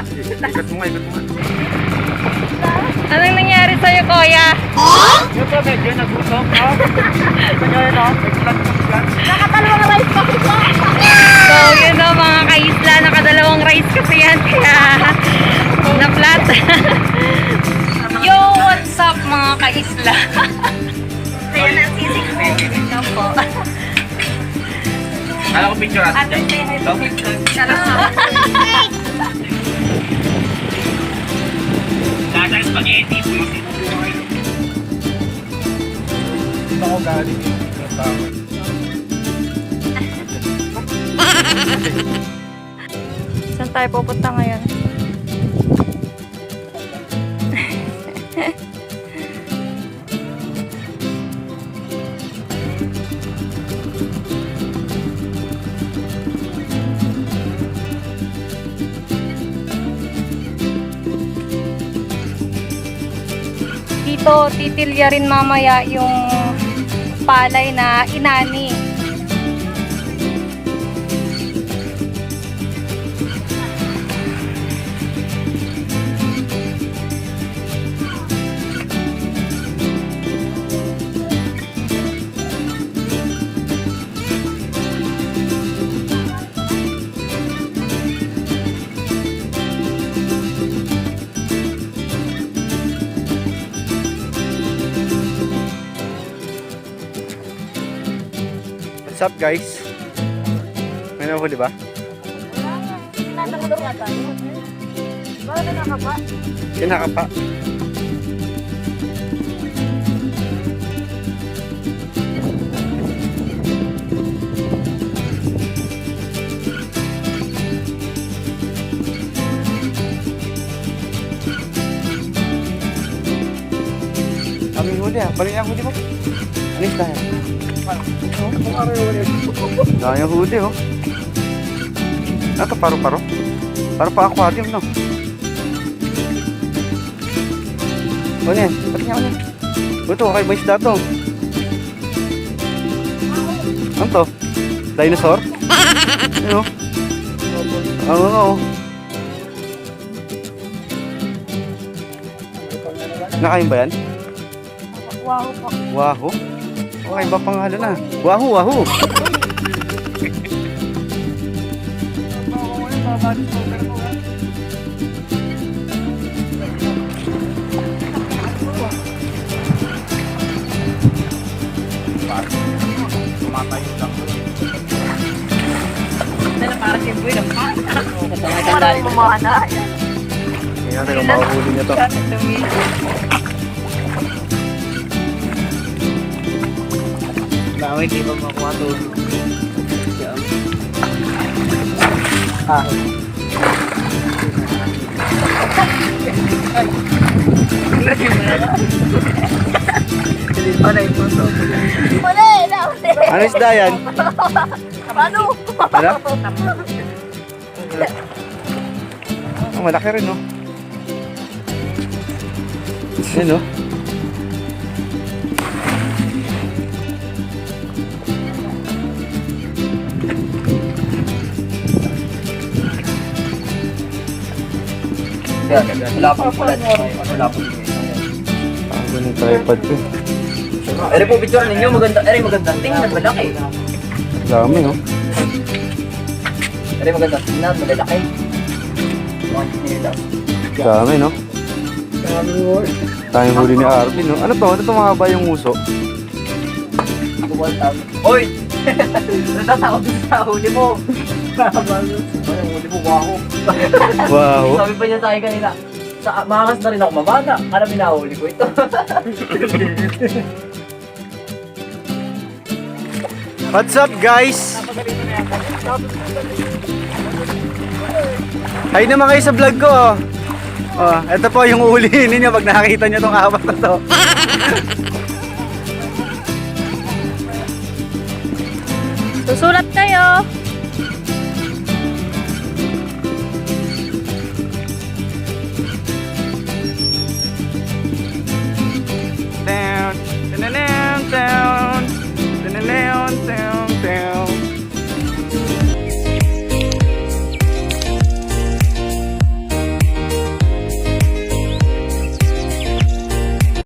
nga, ikot mo nga. Anong nangyari sa'yo, Kuya? Yung pa, medyo nagusok, no? Ganyan, no? Nagsulat mo yan. Nakatalawang rice pa ko So, yun o, mga kaisla, nakadalawang rice kasi yan, kaya na-flat. Yo, what's up, mga kaisla? Kaya na ang sisig mo. Ano po? Kala ko picture At natin dyan. Ito? Lasa yung spaghetti. Ito ko galing. Saan tayo pupunta ngayon? Dito, titilya rin mamaya yung palay na inani. What's up, guys? May nahuli ba? Nanakulong nga tayo. Bakit na nakapa? Kinakapa. Kami huli ah. Balik ang huli mo. Alis tayo. Dahil huli oh. Ito paro-paro. Para pa aquarium no. O yan, pati niya ulit. Ito, kay mais dato. Ano to? Dinosaur? Ano? Oo, oo. Nakain ba yan? Wow po. Wahoo? Okay, ba pangalan na? Wahoo, wahoo! Parang mamana. Hindi natin kung makahuli niya to. Laway, di ba makuha to? Ah. Hindi pa na ito to. Uli! Nauli! Ano isda yan? Ano? Ano? Oh, malaki rin, no? Yan, Yan, wala pang pula. Wala pang Ah, ganun tripod ko. Ere po, picture ninyo. Maganda. Ere, maganda. Tingnan, malaki. Dami, no? Ere, maganda. Tingnan, malalaki. Mga nila. Dami, no? Tayong huli ni Arvin, no? Ano to? Ano to mahaba yung uso? Hoy! Natatakot sa huli mo. Ay, ang huli mo, wako. Wow! Sabi pa niya sa akin kanina, sa, makakas na rin ako mamana. Alam mo nahuli ko ito. What's up, guys? Hi naman kayo sa vlog ko, oh. Oh, ito po yung ulihin ninyo pag nakakita nyo tong apat na to. Susulat kayo.